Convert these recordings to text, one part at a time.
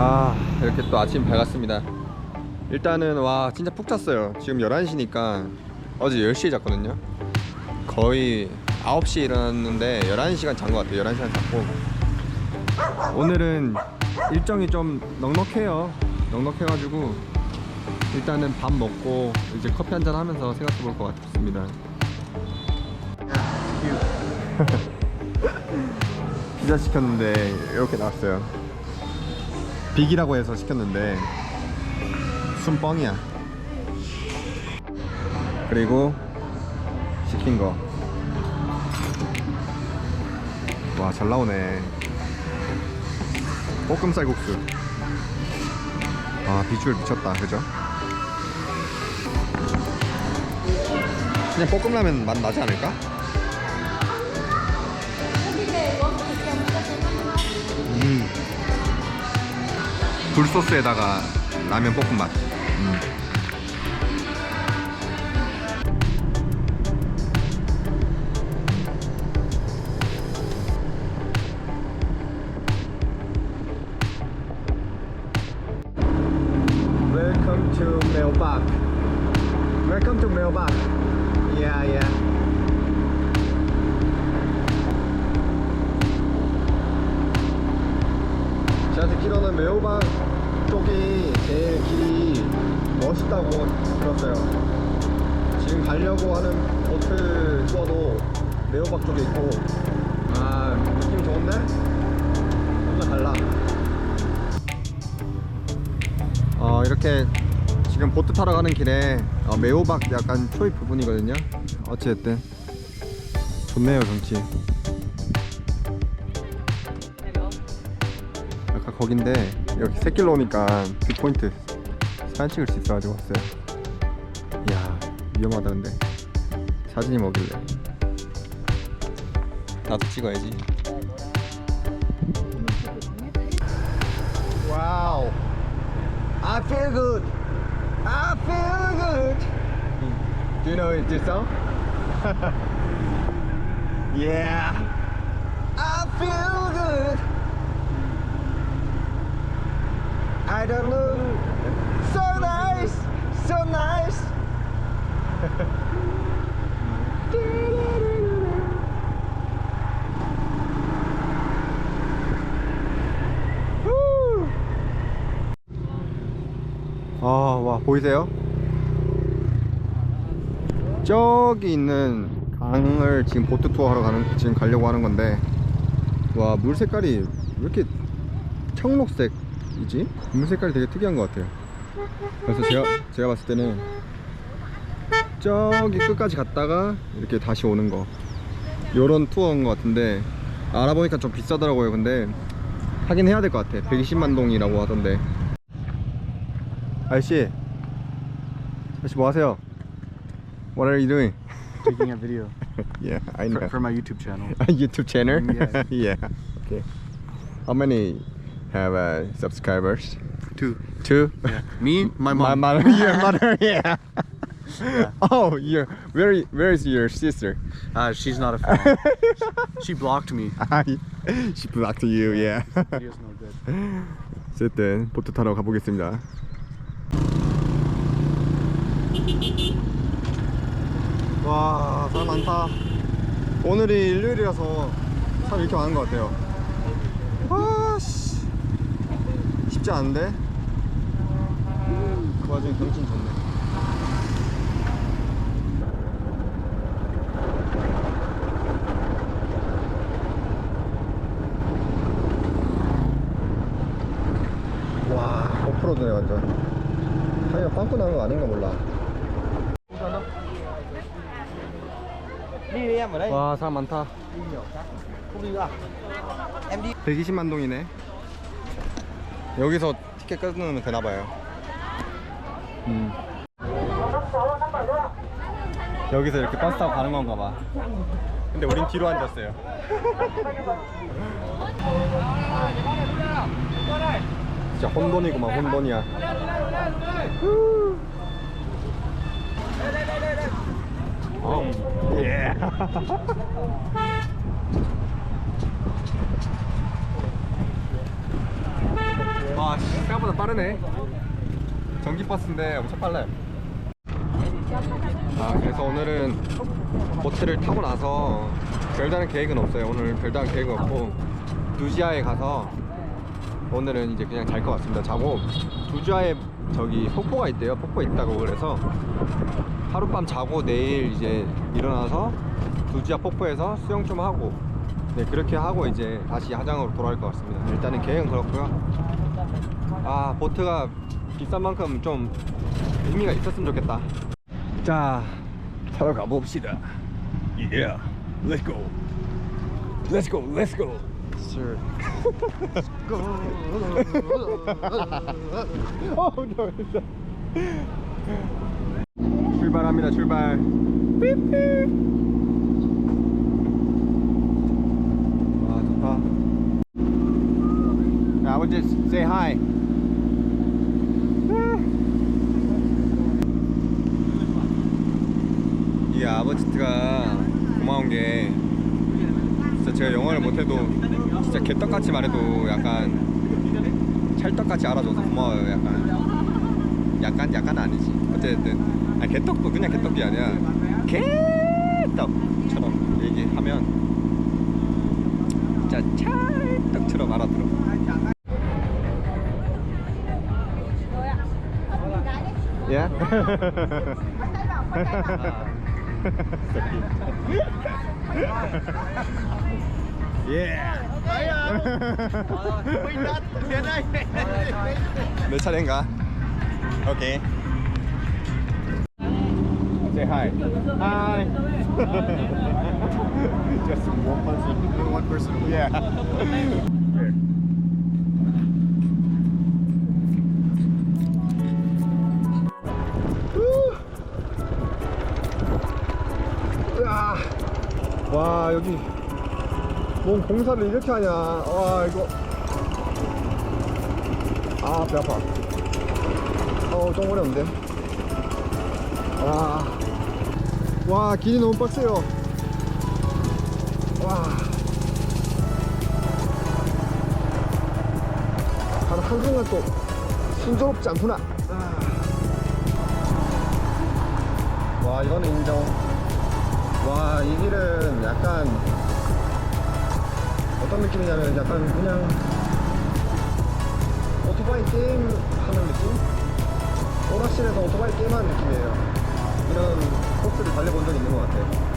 아 이렇게 또 아침 밝았습니다. 일단은 와 진짜 푹 잤어요. 지금 11시니까 어제 10시에 잤거든요. 거의 9시에 일어났는데 11시간 잔 것 같아요. 11시간 잤고. 오늘은 일정이 좀 넉넉해요. 넉넉해가지고 일단은 밥 먹고 이제 커피 한잔 하면서 생각해 볼 것 같습니다. 피자 시켰는데 이렇게 나왔어요 빅이라고 해서 시켰는데 순뻥이야. 그리고 시킨 거. 와 잘 나오네. 볶음 쌀국수. 아 비주얼 미쳤다. 그죠? 그냥 볶음라면 맛 나지 않을까? 굴소스에다가 라면 볶음맛 음. Yeah. 제가 듣기로는 매호박 쪽이 제일 길이 멋있다고 들었어요. 지금 가려고 하는 보트 투어도 매호박 쪽에 있고, 아 느낌 좋은데? 뭔가 달라. 어 이렇게 지금 보트 타러 가는 길에 어, 매호박 약간 초입 부분이거든요. 어찌됐든 좋네요 경치. 약간 거긴데 여기 새길로 오니까 뷰 포인트 사진 찍을 수 있어가지고 왔어요. 이야 위험하다 근데 사진이 뭐길래? 나도 찍어야지. 와우. I feel good. I feel good. Do you know this song? yeah. I feel good. I don't know. So nice. So nice. 아, 와, 보이세요? 저기 있는 강을 지금 보트 투어 하러 가는, 지금 가려고 하는 건데, 와, 물 색깔이 왜 이렇게 청록색 이지? 물 색깔이 되게 특이한 것 같아요. 그래서 제가, 제가 봤을 때는 저기 끝까지 갔다가 이렇게 다시 오는 거. 요런 투어인 것 같은데, 알아보니까 좀 비싸더라고요. 근데 하긴 해야 될 것 같아. 120만 동이라고 하던데. 아저씨 아저씨 뭐 하세요? What are you doing? taking a video Yeah, I know. for, for my YouTube channel. YouTube channel? Mm, yeah. Okay. How many have uh, subscribers? Two. Two? Yeah. Me, my My mom. mother, your mother, yeah. Yeah. Oh, your where? Where is your sister? Uh, she's not a fan. she blocked me. she blocked you, yeah. Video's no good. 어쨌든 보트 타러 가보겠습니다. 와 사람 많다. 오늘이 일요일이라서 사람 이렇게 많은 것 같아요. 쉽지 않은데. 그 와중에 경치는 좋네. 와 오프로드네 완전 타이어 빵꾸 나는 거 아닌가 몰라. 와 사람 많다. không đi nữa em đi 120만 동이네 여기서 티켓 끊으면 되나봐요 음. 여기서 이렇게 버스 타고 가는 건가 봐 근데 우린 뒤로 앉았어요 진짜 혼돈이구만 혼돈이야 어. 예. 와, 씨. 생각보다 빠르네. 전기버스인데 엄청 빨라요. 아, 그래서 오늘은 보트를 타고 나서 별다른 계획은 없어요. 오늘 별다른 계획은 없고 두지아에 가서 오늘은 이제 그냥 잘 것 같습니다. 자고 두지아에 저기 폭포가 있대요. 폭포 있다고 그래서 하룻밤 자고 내일 이제 일어나서 두지아 폭포에서 수영 좀 하고 네 그렇게 하고 이제 다시 하장으로 돌아올 것 같습니다. 일단은 계획은 그렇고요. 아 보트가 비싼 만큼 좀 의미가 있었으면 좋겠다. 자 타러 가봅시다. Yeah, let's go. Let's go, let's go. Sir. 어, no. 출발합니다. 출발. 와 좋다. I would just say hi. 이 아버지가 고마운 게 진짜 제가 영어를 못해도 진짜 개떡같이 말해도 약간 찰떡같이 알아줘서 고마워요 약간. 약간 약간 아니지. 어쨌든. 아니 개떡도 그냥 개떡이 아니라 개떡처럼 얘기하면 진짜 찰떡처럼 알아들어. Yeah? yeah. 내 차례인가? 오케이. Say hi. Hi. Just one person. One person. Yeah. 와 여기 뭔 공사를 이렇게 하냐. 와 이거. 아 배 아파. 어좀 어려운데. 와, 와 길이 너무 빡세요. 와. 단 한순간 또 순조롭지 않구나. 아. 와 이거는 인정 와 이 길은 약간 어떤 느낌이냐면 약간 그냥 오토바이 게임 하는 느낌? 오락실에서 오토바이 게임 하는 느낌이에요 이런 코스를 달려본 적이 있는 것 같아요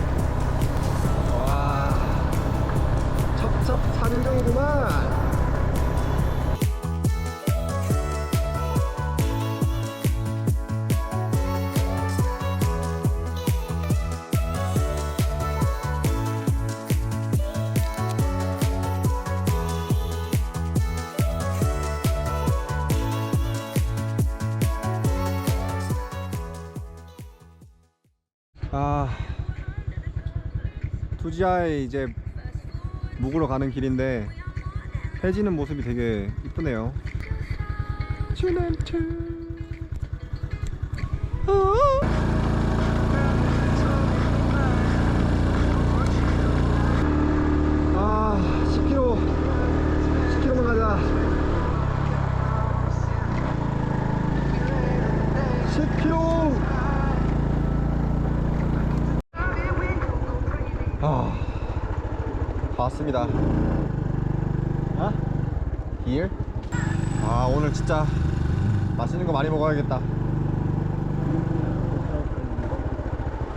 아 두지아에 이제 묵으러 가는 길인데 해지는 모습이 되게 이쁘네요. 츄넨츄. 아 10km 10km만 가자. 10km. 아, 다 왔습니다. 아? Here? 아, 오늘 진짜 맛있는 거 많이 먹어야겠다.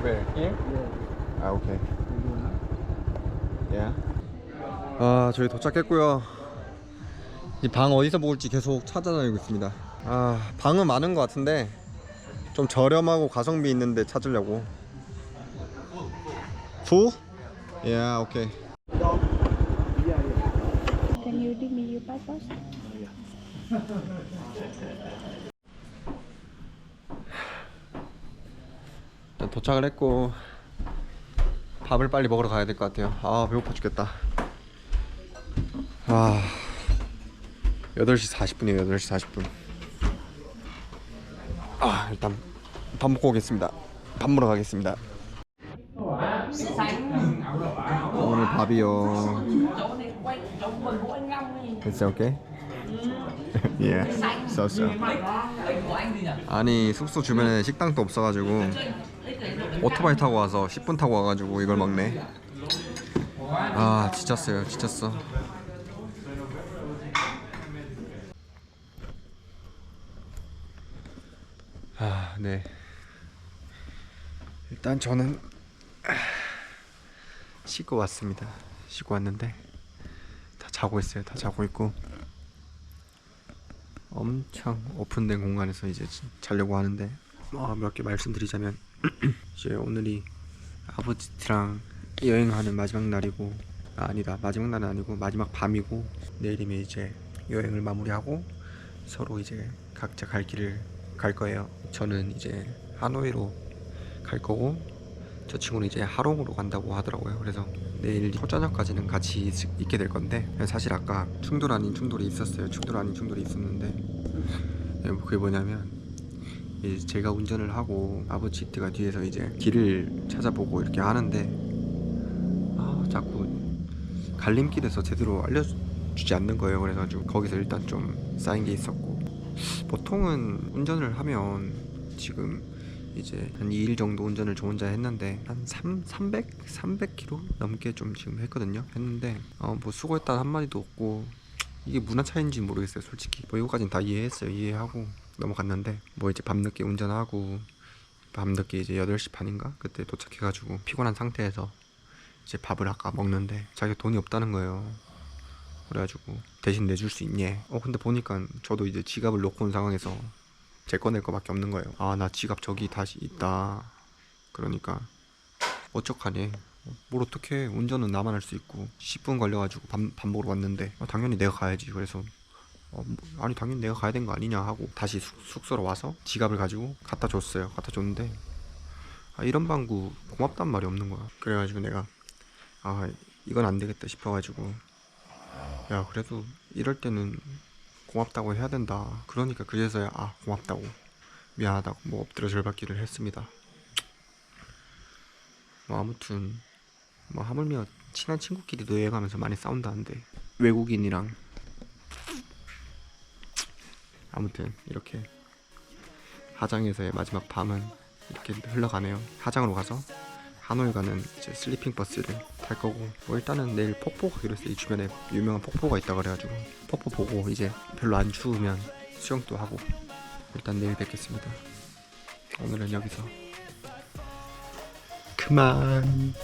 Where? Here? 아, 오케이. Yeah. 아, 저희 도착했고요. 이 방 어디서 먹을지 계속 찾아다니고 있습니다. 아, 방은 많은 것 같은데 좀 저렴하고 가성비 있는데 찾으려고. Full? Yeah, okay. 일단 도착을 했고 밥을 빨리 먹으러 가야 될 것 같아요. 아 배고파 죽겠다. 아 8시 40분이에요. 8시 40분. 아 일단 밥 먹고 오겠습니다. 밥 먹으러 가겠습니다. 오늘 밥이요. It's okay? 예, 썼어. 아니 숙소 주변에 식당도 없어가지고 오토바이 타고 와서 10분 타고 와가지고 이걸 먹네. 아 지쳤어요, 지쳤어. 아 네. 일단 저는 아, 씻고 왔습니다. 씻고 왔는데 다 자고 있어요. 다 자고 있고 엄청 오픈된 공간에서 이제 지- 자려고 하는데 어, 몇개 말씀드리자면 이제 오늘이 아버지랑 여행하는 마지막 날이고 아, 아니다 마지막 날은 아니고 마지막 밤이고 내일이면 이제 여행을 마무리하고 서로 이제 각자 갈 길을 갈 거예요. 저는 이제 하노이로 갈 거고 저 친구는 이제 하롱으로 간다고 하더라고요. 그래서 내일 초저녁까지는 같이 있, 있게 될 건데 사실 아까 충돌 아닌 충돌이 있었어요. 충돌 아닌 충돌이 있었는데 예, 뭐 그게 뭐냐면 이 제 제가 운전을 하고 아버지 띠가 뒤에서 이제 길을 찾아보고 이렇게 하는데 아 자꾸 갈림길에서 제대로 알려주지 않는 거예요. 그래가지고 거기서 일단 좀 쌓인 게 있었고 보통은 운전을 하면 지금 이제 한 2일 정도 운전을 저 혼자 했는데 한 3, 300? 300km 넘게 좀 지금 했거든요 했는데 어, 뭐 수고했다는 한마디도 없고 이게 문화 차이인지 모르겠어요 솔직히 뭐 이거까지는 다 이해했어요 이해하고 넘어갔는데 뭐 이제 밤늦게 운전하고 밤늦게 이제 8시 반인가 그때 도착해가지고 피곤한 상태에서 이제 밥을 아까 먹는데 자기가 돈이 없다는 거예요 그래가지고 대신 내줄 수 있니? 어 근데 보니까 저도 이제 지갑을 놓고 온 상황에서 제거낼 거밖에 없는 거예요. 아 나 지갑 저기 다시 있다. 그러니까 어떡하니? 뭘 어떻게 운전은 나만 할 수 있고 10분 걸려가지고 밥, 밥 먹으러 왔는데 아, 당연히 내가 가야지. 그래서 어, 뭐, 아니 당연히 내가 가야 되는 거 아니냐 하고 다시 숙, 숙소로 와서 지갑을 가지고 갖다 줬어요. 갖다 줬는데 아, 이런 방구 고맙단 말이 없는 거야. 그래가지고 내가 아 이건 안 되겠다 싶어가지고 야 그래도 이럴 때는 고맙다고 해야 된다 그러니까 그제서야 아 고맙다고 미안하다고 뭐 엎드려 절받기를 했습니다 뭐 아무튼 뭐 하물며 친한 친구끼리도 여행하면서 많이 싸운다는데 외국인이랑 아무튼 이렇게 하장에서의 마지막 밤은 이렇게 흘러가네요. 하장으로 가서 하노이 가는 이제 슬리핑 버스를 탈 거고 뭐 일단은 내일 폭포 가기로 했어요. 이 주변에 유명한 폭포가 있다 그래가지고 폭포 보고 이제 별로 안 추우면 수영도 하고 일단 내일 뵙겠습니다. 오늘은 여기서 그만